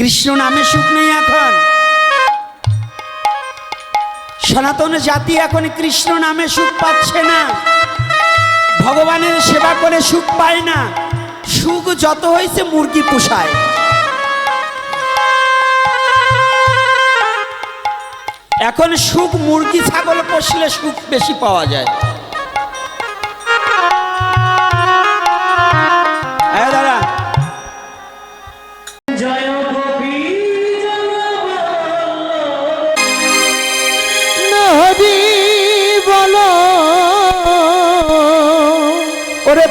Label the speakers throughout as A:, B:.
A: কৃষ্ণ নামে সুখ নেই এখন। সনাতন জাতি এখন কৃষ্ণ নামে সুখ পাচ্ছে না। ভগবানের সেবা করে সুখ পায় না। সুখ যত হয়েছে মুরগি পোষায়। এখন সুখ মুরগি ছাগল পোষলে সুখ বেশি পাওয়া যায়।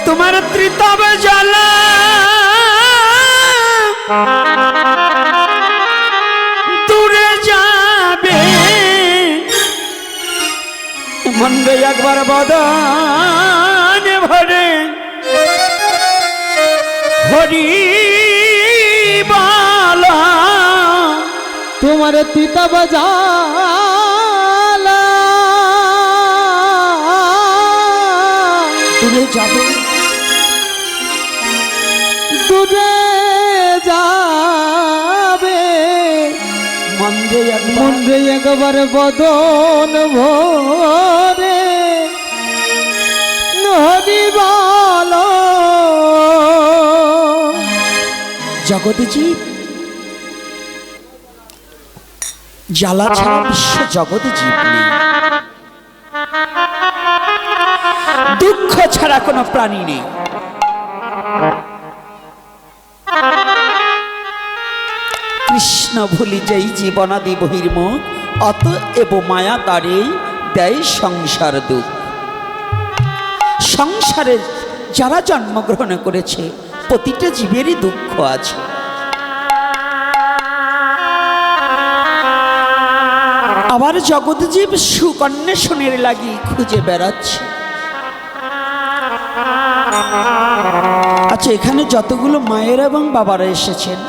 A: তোমার ত্রিতব জল। দূরে যাবে। মন্দ একবার বদন ভরে। হরি বালা,
B: তোমার তিতা বাজালা
A: দূরে যাবে। মন্দে একবার
B: বদন ভরে। নদী বলো।
A: জগতে জীব। জ্বালা ছাড়া বিশ্ব জগতে জীব দুঃখ ছাড়া কোনো প্রাণী নেই। কৃষ্ণ ভুলি যেই জীবনাদি বহির্মুখ, অত এব মায়া তারেই দেয় সংসার দুঃখ। সংসারে যারা জন্মগ্রহণ করেছে, প্রতিটা জীবেরই দুঃখ আছে। আবার জগৎজীব সুকন্যেষণের লাগি খুঁজে বেড়াচ্ছে। আচ্ছা এখানে যতগুলো মায়েরা এবং বাবারা এসেছেন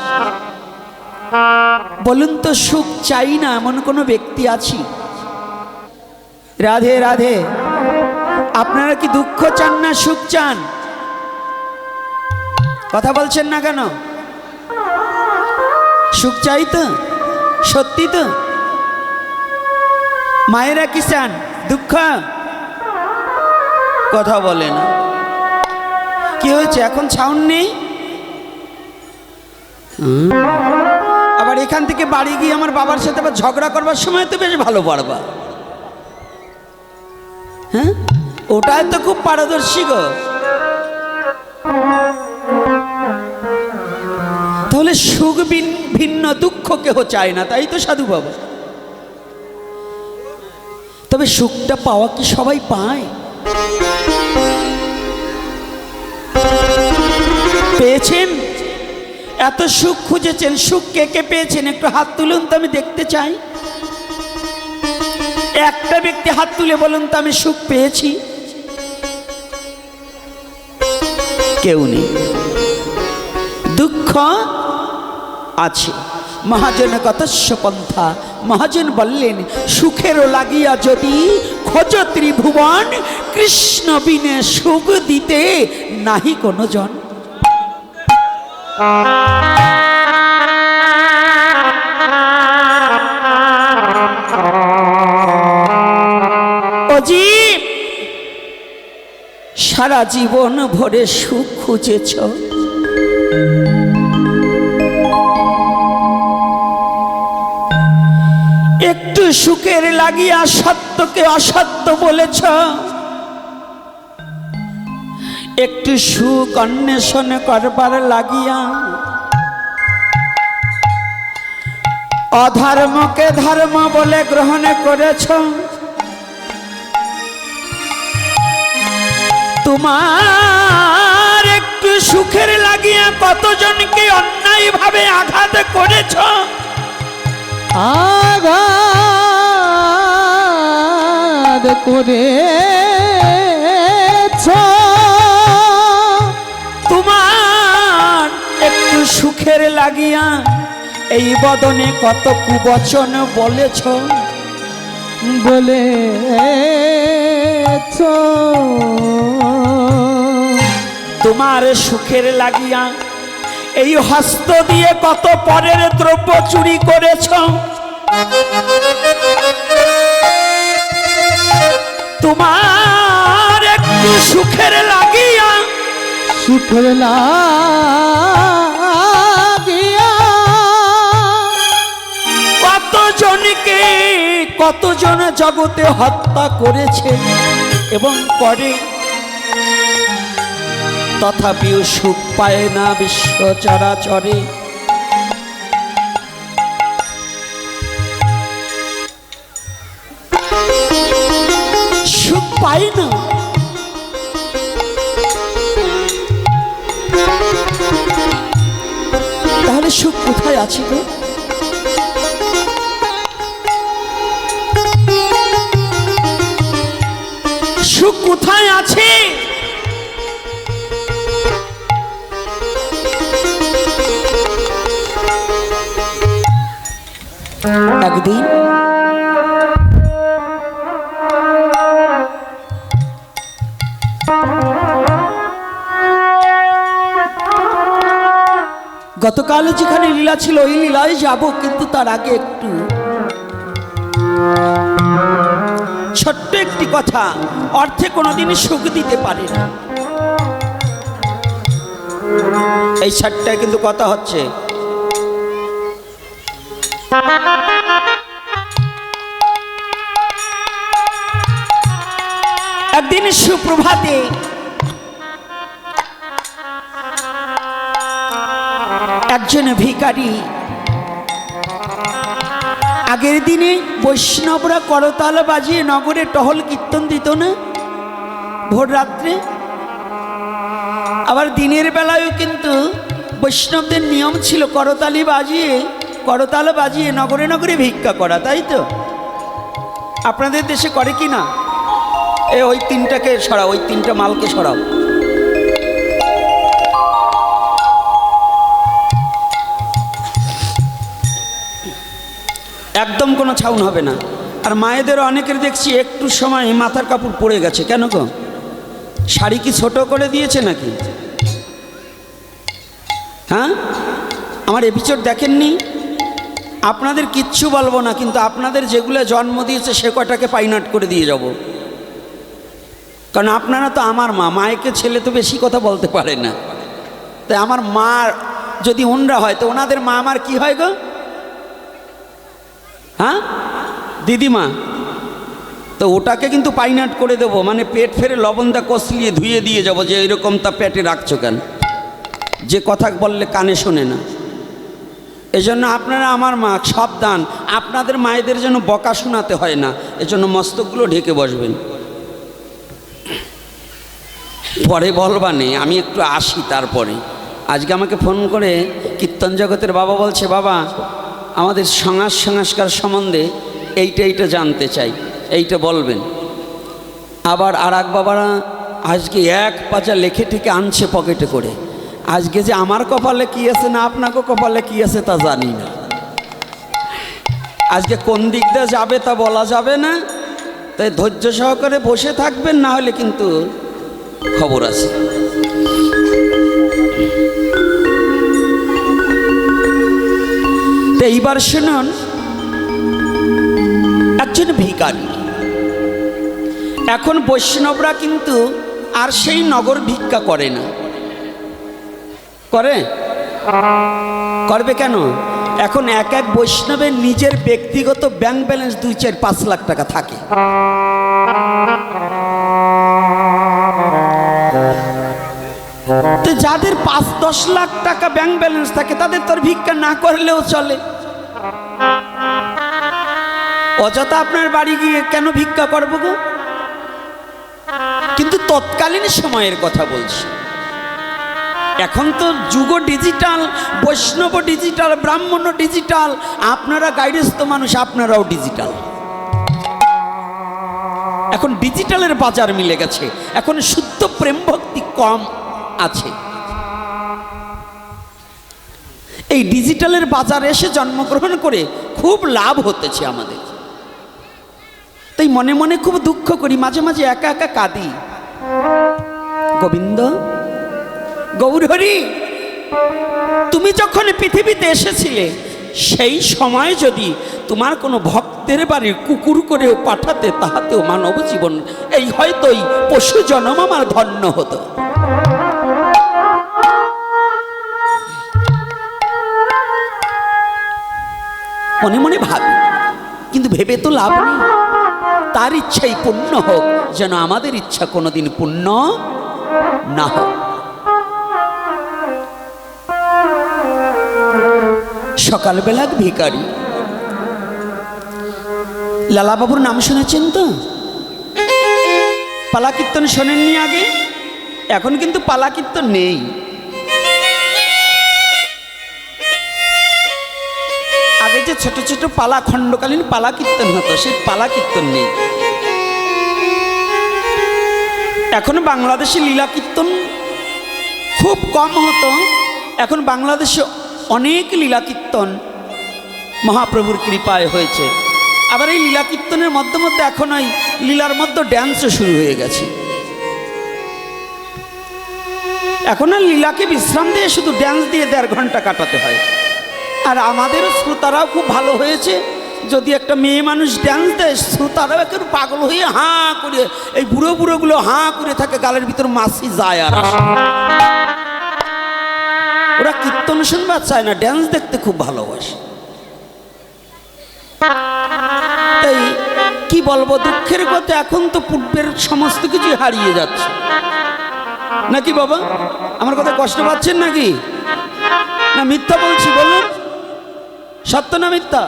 A: বলুন তো, সুখ চাই না এমন কোনো ব্যক্তি আছি? রাধে রাধে, আপনারা কি দুঃখ চান না, সুখ চান? কথা বলছেন না কেন? সুখ চাই তো, সত্যি তো? মায়েরা কি চান, দুঃখ? কথা বলে না কি হয়েছে, এখন ছাউন নেই। আবার এখান থেকে বাড়ি গিয়ে আমার বাবার সাথে আবার ঝগড়া করবার সময় তো বেশ ভালো পারবা। হ্যাঁ? ওটাই তো খুব পারদর্শী গো। তাহলে সুখ ভিন- ভিন্ন দুঃখ কেহ চায় না, তাই তো সাধু বাবা। তবে সুখটা পাওয়া কি সবাই পায়? পেয়েছেন? এত সুখ খুঁজেছেন, সুখ কে কে পেয়েছেন? একটু হাত তুলুন তো, আমি দেখতে চাই। একটা ব্যক্তি হাত তুলে বলুন তো, আমি সুখ পেয়েছি। কেউ নেই। দুঃখ আছে। মহাজন কতস্য পন্থা মহাজন বললেন, সুখেরও লাগিয়া যদি খোঁজ ত্রিভুবন, কৃষ্ণ বিনে সুখ দিতে নাহি কোনো জন অজীব সারা জীবন ভরে সুখ খুঁজেছ? একটু সুখের লাগিয়া সত্যকে অসত্য বলেছ। একটু সুখ অন্বেষণ করবার লাগিয়া। অধর্মকে ধর্ম বলে গ্রহণ করেছ। তোমার একটু সুখের লাগিয়া কতজনকে অন্যায় ভাবে আঘাত করেছ?
B: আঘাত করে
A: সুখের লাগিয়া এই বদনে কত কুবচন বলেছ?
B: বলে
A: তোমার সুখের লাগিয়া এই হস্ত দিয়ে কত পরের দ্রব্য চুরি করেছ? তোমার একটু সুখের লাগিয়া
B: সুখের লাগিয়া
A: কতজন জগতে হত্যা করেছে এবং করে তথাপিও সুখ পায় না বিশ্ব চরাচরে। সুখ পায় না। তাহলে সুখ কোথায় আছে গো? কোথায় আছে? একদিন গতকাল যেখানে লীলা ছিল ওই লীলায় যাব কিন্তু তার আগে একটু ছোট্ট একটি কথা, অর্থে কোনোদিনই সুখ দিতে পারে না। এই ছাটটায় কিন্তু কথা হচ্ছে। একদিন সুপ্রভাতে একজন ভিখারি আগের দিনে বৈষ্ণবরা করতাল বাজিয়ে নগরে টহল কীর্তন দিত না? ভোর রাত্রে? আবার দিনের বেলায়ও কিন্তু বৈষ্ণবদের নিয়ম ছিল করতালি বাজিয়ে, করতাল বাজিয়ে নগরে নগরে ভিক্ষা করা, তাই তো? আপনাদের দেশে করে কি না? এ ওই তিনটাকে সরাও, ওই তিনটা মালকে সরাও। একদম কোনো ছাউন হবে না। আর মায়েদের অনেকের দেখছি একটু সময় মাথার কাপড় পড়ে গেছে, কেন গো? শাড়ি কি ছোট করে দিয়েছে নাকি? হ্যাঁ? আমার এপিসোড দেখেননি? আপনাদের কিচ্ছু বলব না, কিন্তু আপনাদের যেগুলো জন্ম দিয়েছে সে কটাকে পাইনাট করে দিয়ে যাব। কারণ আপনারা তো আমার মা, মায়েকে ছেলে তো বেশি কথা বলতে পারে না। তাই আমার মা যদি ওনরা হয়, তো ওনাদের মা আমার কি হয় গো? হ্যাঁ? দিদিমা, তো ওটাকে কিন্তু পাইনাট করে দেবো মানে পেট ফেরে লবণদা কষলিয়ে ধুয়ে দিয়ে যাব, যে এরকম তা পেটে রাখছো কেন? যে কথা বললে কানে শোনে না। এজন্য আপনারা আমার মা, সাবধান, আপনাদের মায়েদের যেন বকা শোনাতে হয় না, এজন্য মস্তকগুলো ঢেকে বসবেন। পরে বলবানে আমি একটু আসি তারপরে। আজকে আমাকে ফোন করে কীর্তন জগতের বাবা বলছে, বাবা আমাদের সমাজ সংস্কার সম্বন্ধে এইটা এইটা জানতে চাই, এইটা বলবেন। আবার আর এক বাবারা আজকে এক পাচা লেখে থেকে আনছে পকেটে করে। আজকে যে আমার কপালে কি আছে না আপনাকে কপালে কি আছে তা জানি না। আজকে কোন দিক দিয়ে যাবে তা বলা যাবে না। তাই ধৈর্য সহকারে বসে থাকবেন, না হলে কিন্তু খবর আছে। তো এইবার শুনুন, একজন ভিকারি এখন বৈষ্ণবরা কিন্তু আর সেই নগর ভিক্ষা করে না। করে? করবে কেন? এখন এক এক বৈষ্ণবের নিজের ব্যক্তিগত ব্যাংক ব্যালেন্স দুই চার পাঁচ লাখ টাকা থাকে। তো যাদের পাঁচ দশ লাখ টাকা ব্যাংক ব্যালেন্স থাকে, তাদের তোর ভিক্ষা না করলেও চলে। অযথা আপনার বাড়ি গিয়ে কেন ভিক্ষা করব গো? কিন্তু তৎকালীন সময়ের কথা বলছি। এখন তো যুগ ডিজিটাল বৈষ্ণব ডিজিটাল ব্রাহ্মণ ডিজিটাল আপনারা গাইডেস্ত মানুষ, আপনারাও ডিজিটাল এখন ডিজিটালের বাজার মিলে গেছে। এখন শুদ্ধ প্রেম ভক্তি কম। আছে। এই ডিজিটালের বাজারে এসে জন্মগ্রহণ করে খুব লাভ হতেছে আমাদের। তাই মনে মনে খুব দুঃখ করি, মাঝে মাঝে একা একা কাঁদি। গোবিন্দ, গৌরহরি, তুমি যখন পৃথিবীতে এসেছিলে, সেই সময় যদি তোমার কোনো ভক্তের বাড়ি কুকুর করেও পাঠাতে, তাহাতেও মানব জীবন এই হয়তোই পশু জন্ম আমার ধন্য হতো। মনে মনে ভাবি, কিন্তু ভেবে তো লাভ নেই। তার ইচ্ছাই পূর্ণ হোক, যেন আমাদের ইচ্ছা কোনোদিন পূর্ণ না হোক। সকালবেলা ভিকারি লালাবাবুর নাম শুনেছেন তো? পালা কীর্তন শোনেননি আগে? এখন কিন্তু পালা কীর্তন নেই। ছোট ছোট পালা, খণ্ডকালীন পালা কীর্তন হতো, সেই পালা কীর্তন নেই। এখন বাংলাদেশে লীলা কীর্তন খুব কম হতো। এখন বাংলাদেশে অনেক লীলা কীর্তন মহাপ্রভুর কৃপায় হয়েছে। আবার এই লীলা কীর্তনের মধ্যে মধ্যে এখন ওই লীলার মধ্যে ড্যান্সও শুরু হয়ে গেছে। এখন আর লীলাকে বিশ্রাম দিয়ে শুধু ড্যান্স দিয়ে দেড় ঘণ্টা কাটাতে হয়। আর আমাদের শ্রোতারাও খুব ভালো হয়েছে। যদি একটা মেয়ে মানুষ ড্যান্স দেয়, শ্রোতারাও একটু পাগল হয়ে হাঁ করে, এই বুড়ো বুড়োগুলো হাঁ করে থাকে, গালের ভিতর মাসি যায় আর ওরা কীর্তন শুনবার চায় না ড্যান্স দেখতে খুব ভালোবাসে। তাই কি বলব, দুঃখের কথা, এখন তো পূর্বের সমস্ত কিছু হারিয়ে যাচ্ছে। নাকি বাবা? আমার কথা কষ্ট পাচ্ছেন নাকি? না মিথ্যা বলছি, বলুন। সত্য না মিথ্যা?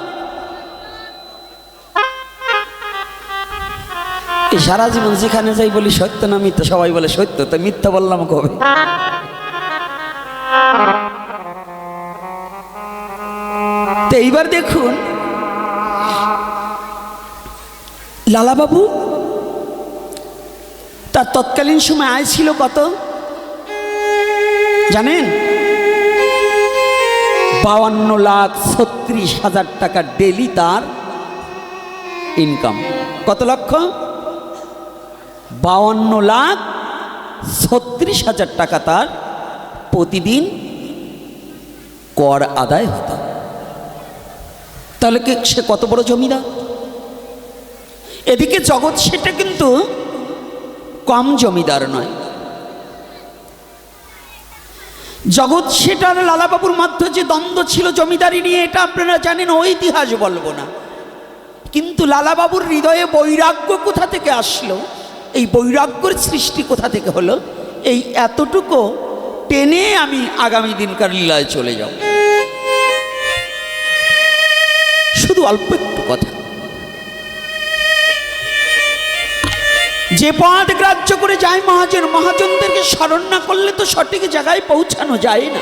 A: সারা জীবন যেখানে যাই বলি সত্য না মিথ্যা, সবাই বলে সত্য, তো মিথ্যা বললাম কবে? তো এইবার দেখুন, লালাবাবু, তার তৎকালীন সময় আয় ছিল কত? জানেন? বাউান্ন লাখ ছত্রিশ হাজার টাকা ডেলি তার ইনকাম কত লক্ষ? বাউান্ন লাখ ছত্রিশ হাজার টাকা তার প্রতিদিন কর আদায় হতো। তাহলে কি সে কত বড় জমিদার? এদিকে জগৎ সেটা কিন্তু কম জমিদার নয়। জগৎ সেটার লালাবাবুর মধ্যে যে দ্বন্দ্ব ছিল জমিদারি নিয়ে, এটা আপনারা জানেন ঐতিহাস বলব না। কিন্তু লালাবাবুর হৃদয়ে বৈরাগ্য কোথা থেকে আসলো? এই বৈরাগ্যের সৃষ্টি কোথা থেকে হলো? এই এতটুকু টেনে আমি আগামী দিনকার লীলায় চলে যাব। শুধু অল্প একটু কথা। যে পথ গ্রাহ্য করে যায় মহাজন, মহাজনদেরকে স্মরণ না করলে তো সঠিক জায়গায় পৌঁছানো যায় না।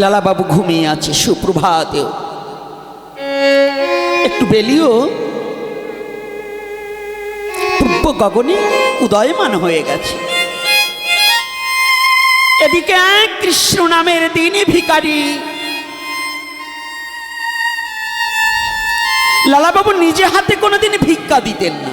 A: লালাবাবু ঘুমিয়ে আছে, সুপ্রভাতেও। একটু বেলিও। পূর্ব গগনে উদয়মান হয়ে গেছে। এদিকে কৃষ্ণ নামের দিনে ভিকারী লালাবাবু নিজে হাতে কোনোদিন ভিক্ষা দিতেন না।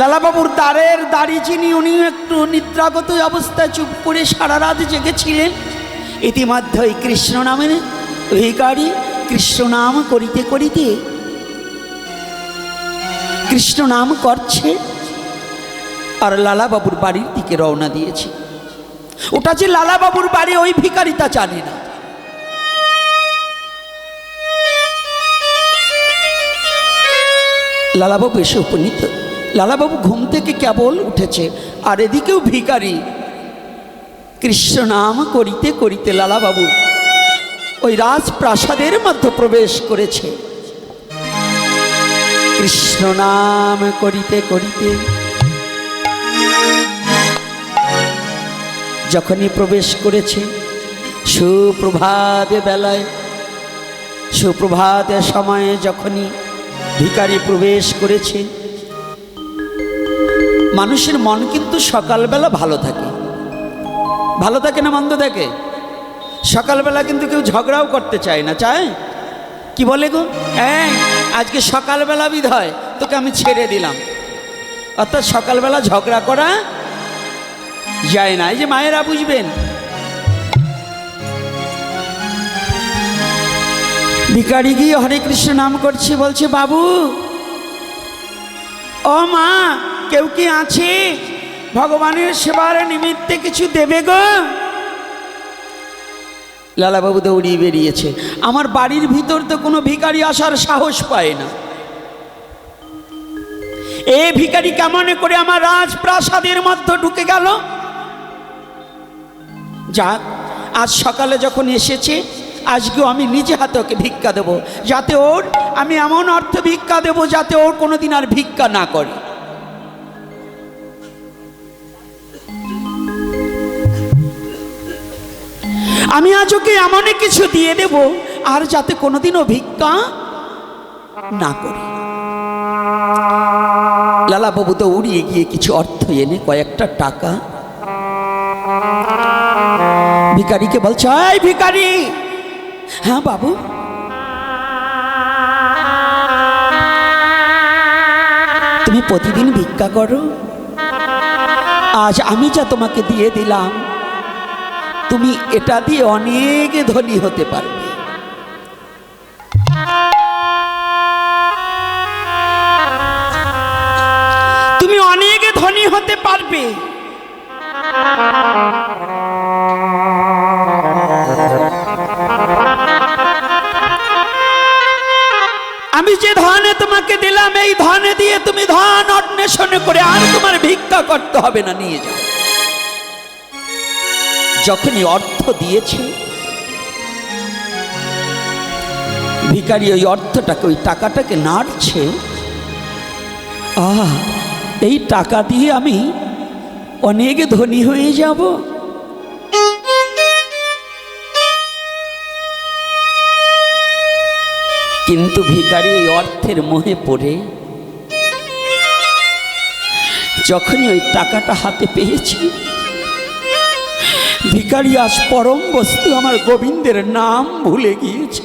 A: লালাবাবুর দ্বারের দাড়ি চিনি উনি একটু নিদ্রাগত অবস্থায় চুপ করে সারা রাত জেগেছিলেন। ইতিমধ্যে ওই কৃষ্ণ নামের ভিকারী কৃষ্ণ নাম করিতে করিতে কৃষ্ণ নাম করছে আর লালাবাবুর বাড়ির দিকে রওনা দিয়েছে। ওটা যে লালাবাবুর বাড়ি, ওই ভিকারি তা জানে না। লালাবাবু এসে উপনীত। লালাবাবু ঘুম থেকে কেবল উঠেছে, আর এদিকেও ভিকারি কৃষ্ণ নাম করিতে করিতে লালাবাবু ওই রাজপ্রাসাদের মধ্যে প্রবেশ করেছে। কৃষ্ণ নাম করিতে করিতে যখনই প্রবেশ করেছে, সুপ্রভাত বেলায়, সুপ্রভাত সময়ে যখনই ভিকারি প্রবেশ করেছে। মানুষের মন কিন্তু সকালবেলা ভালো থাকে। ভালো থাকে না মন্দ থাকে? সকালবেলা কিন্তু কেউ ঝগড়াও করতে চায় না, চায়? কি বলে গো? হ্যাঁ আজকে সকালবেলা বিধ হয় তোকে আমি ছেড়ে দিলাম। অর্থাৎ সকালবেলা ঝগড়া করা যায় না। এই যে মায়েরা বুঝবেন ভিকারি গিয়ে হরে কৃষ্ণ নাম করছে, বলছে, বাবু, ও মা, কেউ কি আছে? ভগবানের সেবার নিমিত্তে কিছু দেবে গো? লালাবাবু দৌড়িয়ে বেরিয়েছে। আমার বাড়ির ভিতর তো কোনো ভিখারি আসার সাহস পায় না। এ ভিকারি কেমন করে আমার রাজপ্রাসাদের মধ্যে ঢুকে গেল? যাক, আজ সকালে যখন এসেছে আজকেও আমি নিজে হাতে ওকে ভিক্ষা দেবো। যাতে ওর, আমি এমন অর্থ ভিক্ষা দেবো যাতে ওর কোনোদিন আর ভিক্ষা না করে। আমি আজ ওকে এমনই কিছু দিয়ে দেব, আর যাতে কোনোদিনও ভিক্ষা না করে। লালা বাবু তো উড়িয়ে গিয়ে কিছু অর্থ এনে কয়েকটা টাকা। ভিকারিকে বলছে ভিকারি হ্যাঁ বাবু? তুমি প্রতিদিন ভিক্ষা করো। আজ আমি যা তোমাকে দিয়ে দিলাম, তুমি এটা দিয়ে অনেক ধনী হতে পারবে। তুমি অনেক ধনী হতে পারবে। দিলাম এই ধনে দিয়ে তুমি ধন করে আর তোমার ভিক্ষা করতে হবে না, নিয়ে যাও। যখনই অর্থ দিয়েছে ভিকারি ওই অর্থটাকে, ওই টাকাটাকে নাড়ছে, আহ, এই টাকা দিয়ে আমি অনেক ধনী হয়ে যাব? কিন্তু ভিকারি ওই অর্থের মোহে পড়ে। যখনই ওই টাকাটা হাতে পেয়েছি ভিকারি আজ পরম বস্তু আমার গোবিন্দের নাম ভুলে গিয়েছে।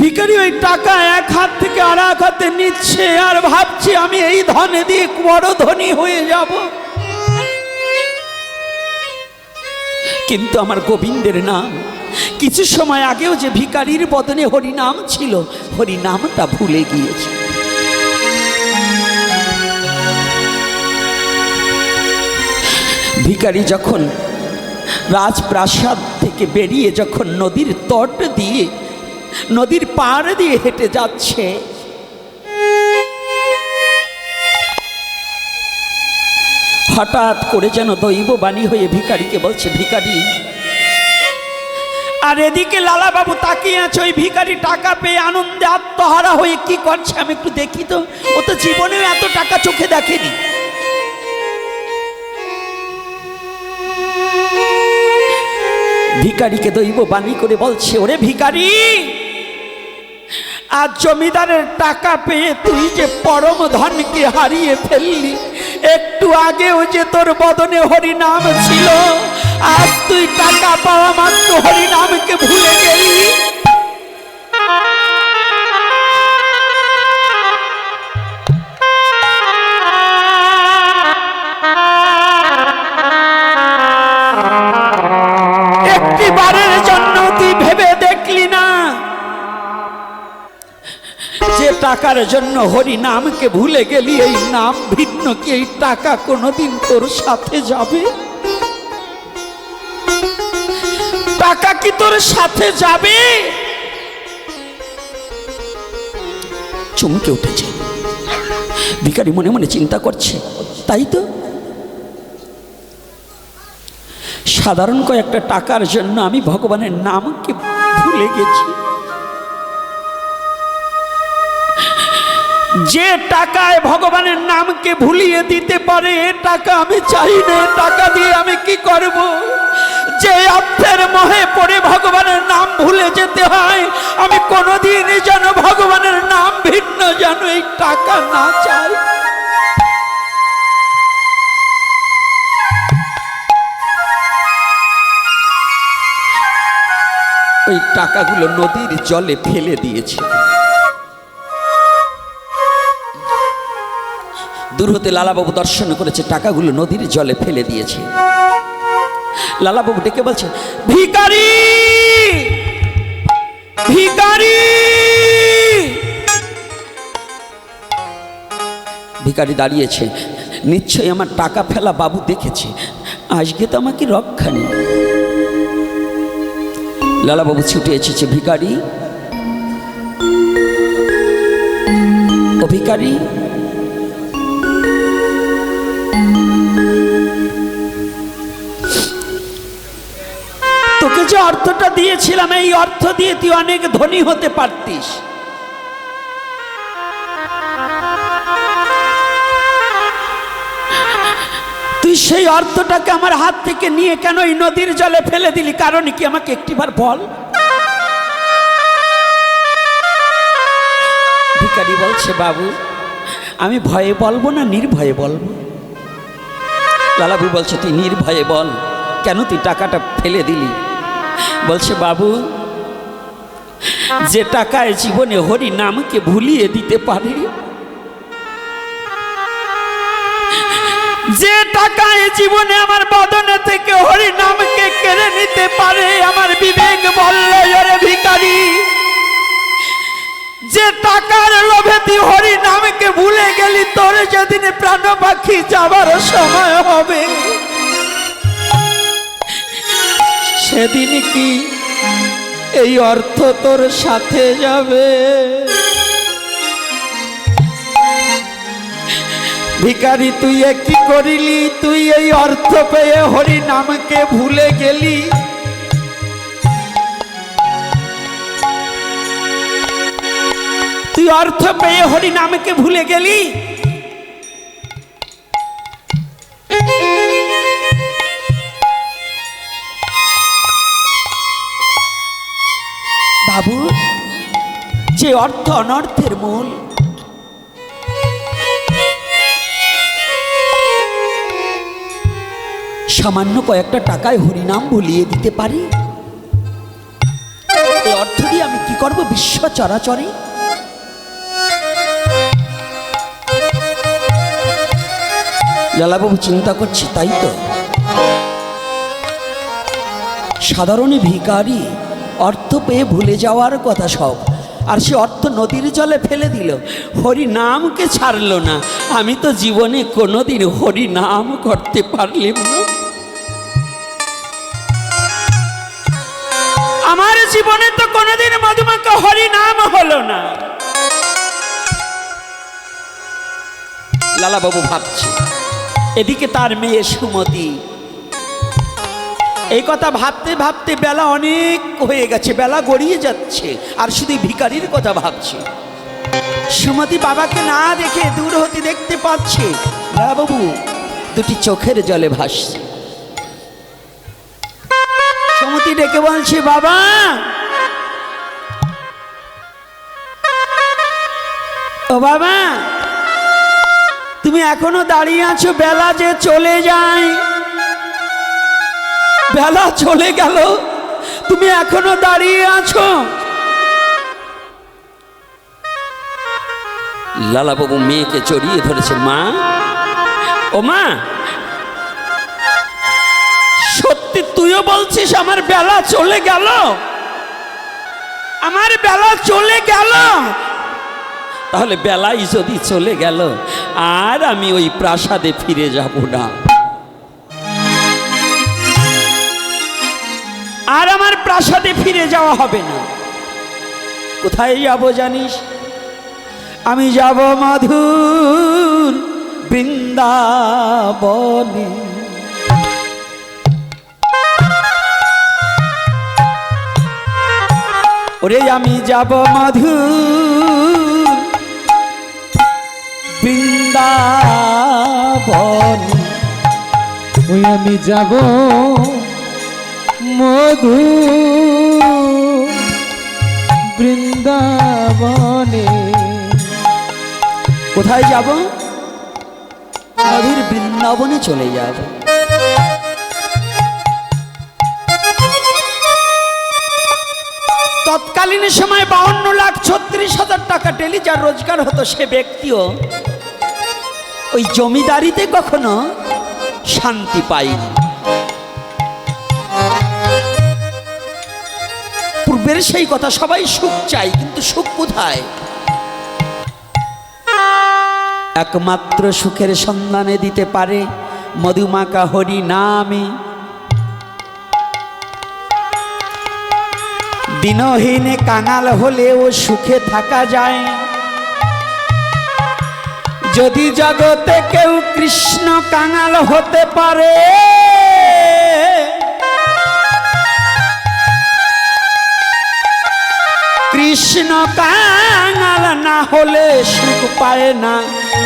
A: ভিকারি ওই টাকা এক হাত থেকে আর এক হাতে নিচ্ছে আর ভাবছে আমি এই ধনে দিয়ে বড় ধনী হয়ে যাব। কিন্তু আমার গোবিন্দের নাম। কিছু সময় আগেও যে ভিকারির বদনে হরিনাম ছিল, হরিনামটা ভুলে গিয়েছে। ভিখারি যখন রাজপ্রাসাদ থেকে বেরিয়ে যখন নদীর তট দিয়ে, নদীর পাড় দিয়ে হেঁটে যাচ্ছে হঠাৎ করে যেন দৈব বাণী হয়ে ভিখারিকে বলছে, ভিখারি, আর এদিকে লালাবাবু তাকিয়ে আছে, ওই ভিখারি টাকা পেয়ে আনন্দে আত্মহারা হয়ে কি করছে আমি একটু দেখি তো। ও তো জীবনেও এত টাকা চোখে দেখেনি। ভিকারিকে দৈব বাণী করে বলছে, ওরে ভিকারি আর জমিদারের টাকা পেয়ে তুই যে পরম ধনকে হারিয়ে ফেললি একটু আগেও যে তোর বদনে হরি নাম ছিল, আজ তুই টাকা পাওয়া মাত্র হরি নামকে ভুলে গেলি। টাকার জন্য হরি নামকে ভুলে গেলি, এই নাম ভিন্ন কি? এই টাকা কোনোদিন তোর সাথে যাবে? টাকা কি তোর সাথে যাবে? চমকে উঠেছে। ভিখারি মনে মনে চিন্তা করছে, তাই তো? সাধারণ কয়েকটা টাকার জন্য আমি ভগবানের নামকে ভুলে গেছি। যে টাকায় ভগবানের নামকে ভুলিয়ে দিতে পারে, এ টাকা আমি চাই না টাকা দিয়ে আমি কি করব? যে অর্থের মোহে পড়ে ভগবানের নাম ভুলে যেতে হয়, আমি কোনোদিনই যেন ভগবানের নাম ভিন্ন যেন এই টাকা না চাই। ওই টাকাগুলো নদীর জলে ফেলে দিয়েছে। দূর হতে লালাবাবু দর্শন করেছে, টাকাগুলো নদীর জলে ফেলে দিয়েছে। লালাবাবু ডেকে বলছে, ভিকারি! ভিকারি! ভিকারি দাঁড়িয়েছে, নিশ্চয়ই আমার টাকা ফেলা বাবু দেখেছে, আজকে তো আমাকে রক্ষা নেই। লালাবাবু ছুটে এসেছে, ভিকারি! ও ভিকারি! যে অর্থটা দিয়েছিলাম, এই অর্থ দিয়ে তুই অনেক ধনী হতে পারতিস। তুই সেই অর্থটাকে আমার হাত থেকে নিয়ে কেন এই নদীর জলে ফেলে দিলি? কারণ কি আমাকে একটিবার বল। ভিকারি বলছে, বাবু, আমি ভয়ে বলব না, নির্ভয়ে বলব? লালাবু বলছে, তুই নির্ভয়ে বল। কেন তুই টাকাটা ফেলে দিলি? বলছে, বাবু, যে টাকায় জীবনে হরি নামকে ভুলিয়ে দিতে পারে যে টাকায় জীবনে আমার বদনে থেকে হরি নামকে কেড়ে নিতে পারে আমার বিবেক বলল ওরে ভিকারি যে টাকার লোভে তুই হরি নামকে ভুলে গেলি, তোর যেদিন প্রাণ পাখি যাবার সময় হবে। সেদিন কি এই অর্থ তোর সাথে যাবে? ভিকারি তুই কি করিলি? তুই এই অর্থ পেয়ে হরি নামকে ভুলে গেলি। তুই অর্থ পেয়ে হরি নামকে ভুলে গেলি? যে অর্থ অনর্থের মূল। সামান্য কয়েকটা টাকায় হরিনাম ভুলিয়ে দিতে পারি? এই অর্থ দিয়ে আমি কি করব বিশ্ব চরাচরে? লালাবাবু চিন্তা করছি, তাই তো। সাধারণ ভিকারি অর্থ পেয়ে ভুলে যাওয়ার কথা সব। আর সে অর্থ নদীর জলে ফেলে দিল। হরি নামকে ছাড়লো না। আমি তো জীবনে কোনোদিন হরি নাম করতে পারলাম না। আমার জীবনে তো কোনোদিন মধুমাকে হরি নাম হলো না। লালাবাবু ভাবছে, এদিকে তার মেয়ে সুমতি এই কথা ভাবতে ভাবতে বেলা অনেক হয়ে গেছে, বেলা গড়িয়ে যাচ্ছে। আর শুধু ভিকারির কথা ভাবছে। সুমতি বাবাকে না দেখে দূর হতে দেখতে পাচ্ছে। বাবু, দুটি চোখের জলে ভাসছে। সুমতি ডেকে বলছে, বাবা! ও বাবা, তুমি এখনও দাঁড়িয়ে আছো, বেলা যে চলে যায়। বেলা চলে গেল। তুমি এখনও দাঁড়িয়ে আছো? লালাবাবু মেয়েকে জড়িয়ে ধরেছে মা। ও মা, সত্যি তুইও বলছিস আমার বেলা চলে গেল? আমার বেলা চলে গেল? তাহলে বেলাই যদি চলে গেল, আর আমি ওই প্রাসাদে ফিরে যাব না। আর আমার প্রাসাদে ফিরে যাওয়া হবে না। কোথায় যাব জানিস? আমি যাব মধুর বৃন্দাবনে। ওরে আমি যাব মধুর বৃন্দাবনে।
B: ওই আমি যাব মধু। বৃন্দাবনে।
A: কোথায় যাব? মধুর বৃন্দাবনে চলে যাব। তৎকালীন সময় বাউন্ন লাখ ছত্রিশ হাজার টাকা ডেলি যার রোজগার হতো সে ব্যক্তিও ওই জমিদারিতে কখনো শান্তি পায়নি। পূর্বের সেই কথা, সবাই সুখ চাই কিন্তু সুখ কোথায়? একমাত্র সুখের সন্ধানে দিতে পারে মধুমাকা হরি নামে। দিনহীনে কাঙাল হলেও সুখে থাকা যায়। যদি জগতে কেউ কৃষ্ণ কাঙাল হতে পারে কৃষ্ণ কাঙাল না হলে সুখ পায় না।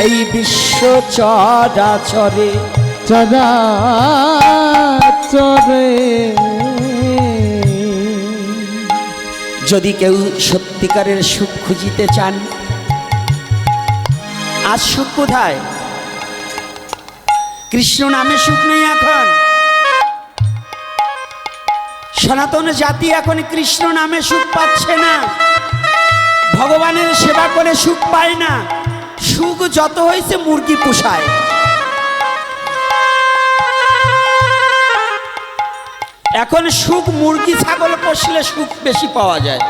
A: এই বিশ্ব চরাচরে।
B: চরা চরে
A: যদি কেউ সত্যিকারের সুখ খুঁজিতে চান আজ সুখ কোথায়? কৃষ্ণ নামে সুখ নেই এখন। সনাতন জাতি এখন কৃষ্ণ নামে সুখ পাচ্ছে না। ভগবানের সেবা করে সুখ পায় না। সুখ যত হয়েছে মুরগি পোষায়। এখন সুখ মুরগি ছাগল পোষলে সুখ বেশি পাওয়া যায়।